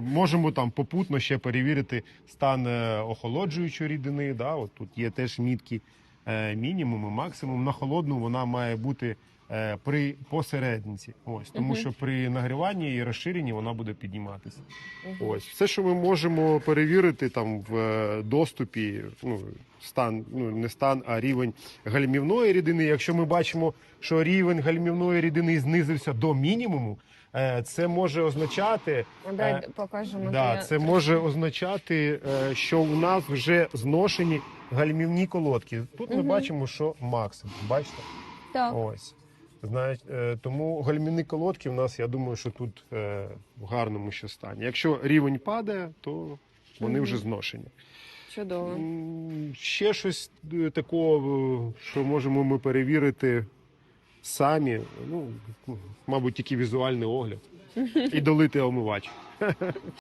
Можемо там попутно ще перевірити стан е, охолоджуючої рідини. Да? От тут є теж мітки е, мінімум і максимум. На холодну вона має бути при посередниці. Ось тому, що при нагріванні і розширенні вона буде підніматися. Ось все, що ми можемо перевірити там в е, доступі, ну стан, ну не стан, а рівень гальмівної рідини. Якщо ми бачимо, що рівень гальмівної рідини знизився до мінімуму, е, це може означати. Дай Е, покажемо. Да, це може означати, е, що у нас вже зношені гальмівні колодки. Тут ми бачимо, що максимум. Бачите? Так. Ось. Знаєте, е, тому гальмівні колодки в нас, я думаю, що тут е, в гарному ще стані. Якщо рівень падає, то вони вже зношені. Чудово. Ще щось е, такого, е, що можемо ми перевірити самі. Ну, мабуть, тільки візуальний огляд. І долити омивач.